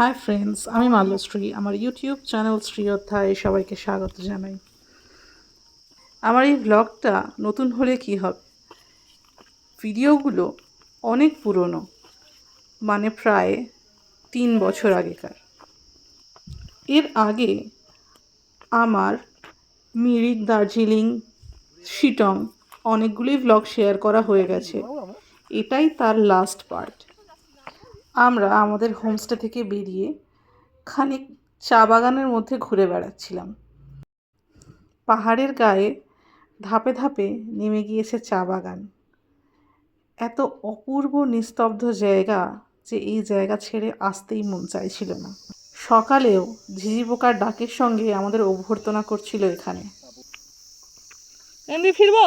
Hi friends আমি মাল্যশ্রী আমার YouTube channel Shri অধ্যায়ে সবাইকে স্বাগত জানাই। আমার এই ব্লগটা নতুন হলে কি হবে? ভিডিওগুলো অনেক পুরনো মানে প্রায় তিন বছর আগেকার। এর আগে আমার মিরিক, দার্জিলিং, শিটং অনেকগুলোই ব্লগ শেয়ার করা হয়ে গেছে। এটাই তার লাস্ট পার্ট আমরা আমাদের হোমস্টে থেকে বেরিয়ে খানিক চা বাগানের মধ্যে ঘুরে বেড়াচ্ছিলাম। পাহাড়ের গায়ে ধাপে ধাপে নেমে গিয়েছে চা বাগান। এত অপূর্ব নিস্তব্ধ জায়গা যে এই জায়গা ছেড়ে আসতেই মন চাইছিল না। সকালেও ঝিঝি পোকার ডাকের সঙ্গে আমাদের অভ্যর্থনা করছিল এখানে। ফিরবো?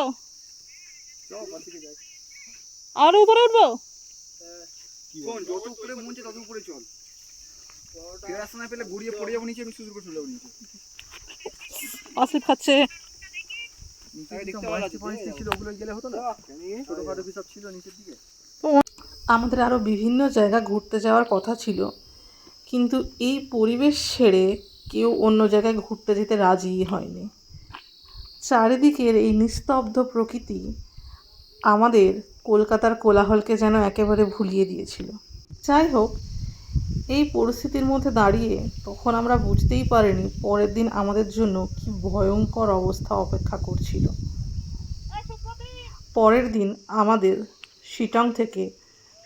আরও উপরে উঠবো? শোন যত উপরে মন তত উপরে চল। ফেরার সময় পেলে ঘুরিয়ে পড়ে যাব নিচে আমি সুন্দর চলে যাব নিচে। অসিফ খাচ্ছে। বয়স্ক পরিস্থিতি ছিল ওগুলো গেলে হতো না ছোটখাটো কি সব ছিল নিচের দিকে। আমাদের আরও বিভিন্ন জায়গা ঘুরতে যাওয়ার কথা ছিল। কিন্তু এই পরিবেশ ছেড়ে কেউ অন্য জায়গায় ঘুরতে যেতে রাজি হয়নি। চারিদিকের এই নিস্তব্ধ প্রকৃতি আমাদের কলকাতার কোলাহলকে যেন একেবারে ভুলিয়ে দিয়েছিল। যাই হোক, এই পরিস্থিতির মধ্যে দাঁড়িয়ে তখন আমরা বুঝতেই পারিনি পরের দিন আমাদের জন্য কি ভয়ঙ্কর অবস্থা অপেক্ষা করছিল। পরের দিন আমাদের শিটং থেকে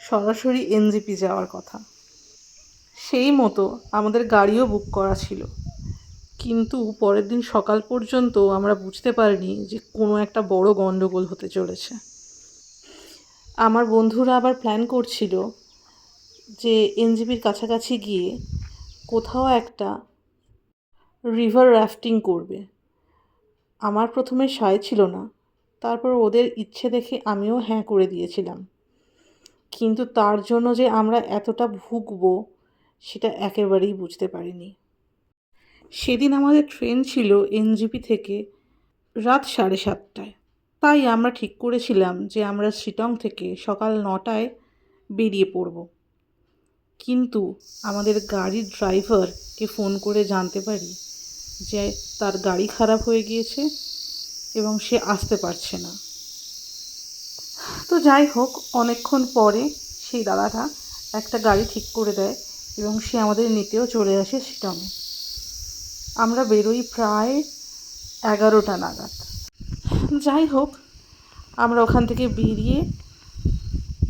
সরাসরি এনজিপি যাওয়ার কথা। সেই মতো আমাদের গাড়িও বুক করা ছিল। কিন্তু পরের দিন সকাল পর্যন্ত আমরা বুঝতে পারিনি যে কোনো একটা বড় গণ্ডগোল হতে চলেছে। আমার বন্ধুরা আবার প্ল্যান করছিল যে এনজিপির কাছাকাছি গিয়ে কোথাও একটা রিভার রাফটিং করবে। আমার প্রথমে সায় ছিল না। তারপর ওদের ইচ্ছে দেখে আমিও হ্যাঁ করে দিয়েছিলাম। কিন্তু তার জন্য যে আমরা এতটা ভুগবো, সেটা একেবারেই বুঝতে পারিনি। সেদিন আমাদের ট্রেন ছিল এনজিপি থেকে রাত সাড়ে সাতটায়। তাই আমরা ঠিক করেছিলাম যে আমরা শিটং থেকে সকাল নটায় বেরিয়ে পড়ব। কিন্তু আমাদের গাড়ির ড্রাইভারকে ফোন করে জানতে পারি যে তার গাড়ি খারাপ হয়ে গিয়েছে এবং সে আসতে পারছে না। তো যাই হোক, অনেকক্ষণ পরে সেই দাদাটা একটা গাড়ি ঠিক করে দেয় এবং সে আমাদের নিতেও চলে আসে শিটংয়ে। আমরা বেরোই প্রায় এগারোটা নাগাদ। যাই হোক, আমরা ওখান থেকে বেরিয়ে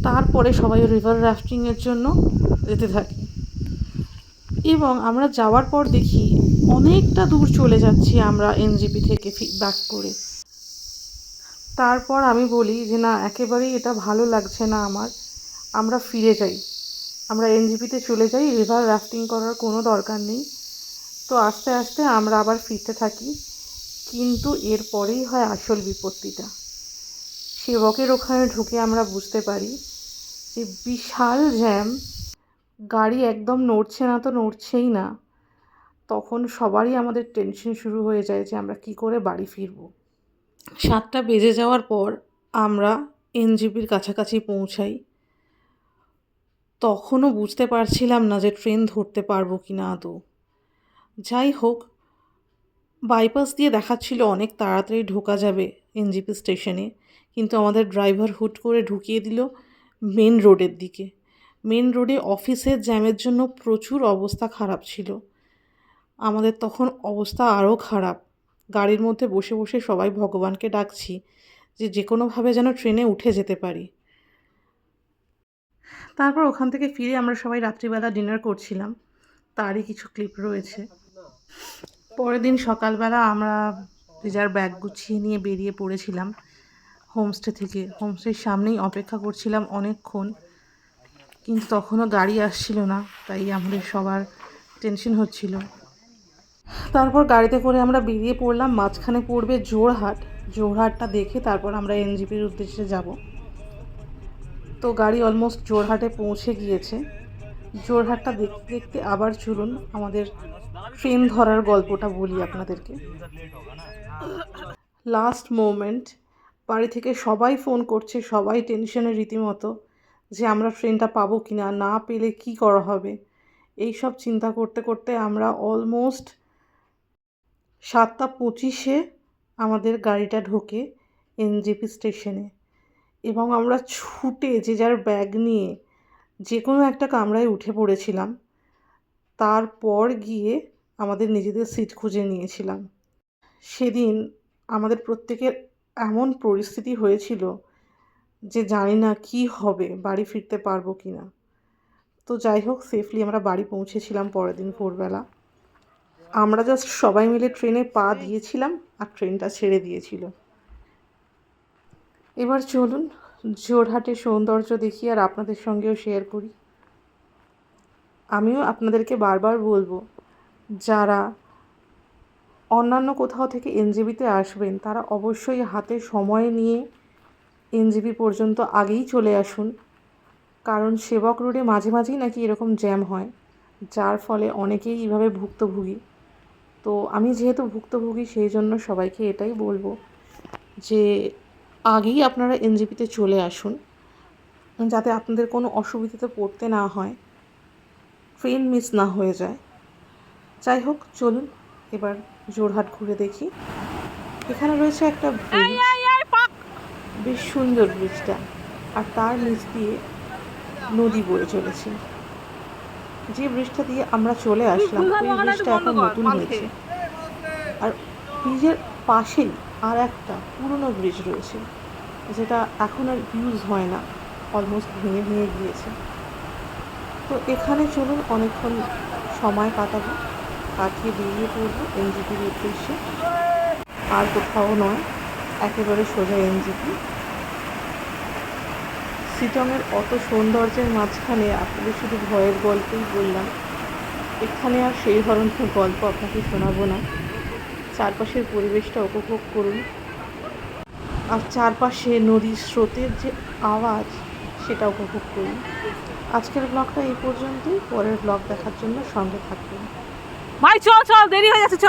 তারপরে সবাই রিভার রাফটিংয়ের জন্য যেতে থাকি। এবং আমরা যাওয়ার পর দেখি অনেকটা দূর চলে যাচ্ছি আমরা এনজিপি থেকে ব্যাক করে। তারপর আমি বলি যে, না, একেবারেই এটা ভালো লাগছে না আমার। আমরা ফিরে যাই। আমরা এনজিপিতে চলে যাই। রিভার রাফটিং করার কোনো দরকার নেই। তো আস্তে আস্তে আমরা আবার ফিরতে থাকি। কিন্তু এরপরেই হয় আসল বিপত্তিটা। সেবকের ওখানে ঢুকে আমরা বুঝতে পারি যে বিশাল জ্যাম গাড়ি একদম নড়ছে না তো নড়ছেই না। তখন সবারই আমাদের টেনশন শুরু হয়ে যায় যে আমরা কি করে বাড়ি ফিরব। সাতটা বেজে যাওয়ার পর আমরা এনজিপির কাছাকাছি পৌঁছাই। তখনও বুঝতে পারছিলাম না যে ট্রেন ধরতে পারব কি না আদৌ। যাই হোক বাইপাস দিয়ে দেখাচ্ছিল অনেক তাড়াতাড়ি ঢোকা যাবে এনজিপি স্টেশনে, কিন্তু আমাদের ড্রাইভার হুট করে ঢুকিয়ে দিল মেন রোডের দিকে। মেন রোডে অফিসের জ্যামের জন্য প্রচুর অবস্থা খারাপ ছিল। আমাদের তখন অবস্থা আরও খারাপ। গাড়ির মধ্যে বসে বসে সবাই ভগবানকে ডাকছি যে যে কোনোভাবে যেন ট্রেনে উঠে যেতে পারি। তারপর ওখান থেকে ফিরে আমরা সবাই রাত্রিবেলা ডিনার করছিলাম। তারই কিছু ক্লিপ রয়েছে। পরের দিন সকালবেলা আমরা রিজার ব্যাগ গুছিয়ে নিয়ে বেরিয়ে পড়েছিলাম। হোমস্টে থেকে। হোমস্টের সামনেই অপেক্ষা করছিলাম অনেকক্ষণ। কিন্তু তখনও গাড়ি আসছিল না, তাই আমাদের সবার টেনশন হচ্ছিল। তারপর গাড়িতে করে আমরা বেরিয়ে পড়লাম, মাঝখানে পড়বে জোরহাট। জোরহাটটা দেখে তারপর আমরা এনজিপির উদ্দেশ্যে যাব। তো গাড়ি অলমোস্ট জোরহাটে পৌঁছে গিয়েছে। জোরহাটটা দেখতে দেখতে আবার চলুন, আমাদের ট্রেন ধরার গল্পটা বলি আপনাদেরকে। লাস্ট মোমেন্ট বাড়ি থেকে সবাই ফোন করছে, সবাই টেনশনের রীতিমতো যে আমরা ট্রেনটা পাবো কি না না পেলে কী করা হবে? এই সব চিন্তা করতে করতে আমরা অলমোস্ট সাতটা পঁচিশে আমাদের গাড়িটা ঢোকে এনজেপি স্টেশনে এবং আমরা ছুটে যে যার ব্যাগ নিয়ে যে কোনো একটা কামরায় উঠে পড়েছিলাম। তারপর গিয়ে আমাদের নিজেদের সিট খুঁজে নিয়েছিলাম। সেদিন আমাদের প্রত্যেকের এমন পরিস্থিতি হয়েছিল যে জানি না কি হবে, বাড়ি ফিরতে পারব কি না তো যাই হোক সেফলি আমরা বাড়ি পৌঁছেছিলাম পরের দিন ভোরবেলা। আমরা জাস্ট সবাই মিলে ট্রেনে পা দিয়েছিলাম আর ট্রেনটা ছেড়ে দিয়েছিল। এবার চলুন জোরহাটের সৌন্দর্য দেখি আর আপনাদের সঙ্গেও শেয়ার করি। আমিও আপনাদেরকে বারবার বলব যারা অন্যান্য কোথাও থেকে এনজেবিতে আসবেন, তারা অবশ্যই হাতে সময় নিয়ে এনজেবি পর্যন্ত আগেই চলে আসুন। কারণ সেবক রোডে মাঝে মাঝেই নাকি এরকম জ্যাম হয়, যার ফলে অনেকেই এইভাবে ভুক্তভোগী। তো আমি যেহেতু ভুক্তভোগী, সেই জন্য সবাইকে এটাই বলব যে, আগেই আপনারা এনজিপিতে চলে আসুন। যাতে আপনাদের কোনো অসুবিধাতে পড়তে না হয় ট্রেন মিস না হয়ে যায়। যাই হোক চলুন এবার জোরহাট ঘুরে দেখি। এখানে রয়েছে একটা ব্রিজ বেশ সুন্দর ব্রিজটা আর তার নিচ দিয়ে নদী বয়ে চলেছে। যে ব্রিজটা দিয়ে আমরা চলে আসলাম ওই ব্রিজটা এখন নতুন হয়েছে। আর ব্রিজের পাশেই আর একটা পুরনো ব্রিজ রয়েছে যেটা এখন আর ইউজ হয় না অলমোস্ট ভেঙে ভেঙে গিয়েছে। তো এখানে চলুন অনেকক্ষণ সময় কাটাবো। কাটিয়ে বেরিয়ে পড়ব এনজিপির উদ্দেশ্যে। আর কোথাও নয়, একেবারে সোজা এনজিপি। সিটংয়ের অত সৌন্দর্যের মাঝখানে আপনাদের শুধু ভয়ের গল্পই বললাম। এখানে আর সেই ধরনের গল্প আপনাকে শোনাবো না। চারপাশের পরিবেশটা উপভোগ করুন। আর চারপাশে নদীর স্রোতের যে আওয়াজ, সেটা উপভোগ করুন। আজকের ব্লগটা এই পর্যন্তই। পরের ব্লগ দেখার জন্য সঙ্গে থাকবেন। ভাই চল চল দেরি হয়ে যাচ্ছে চ।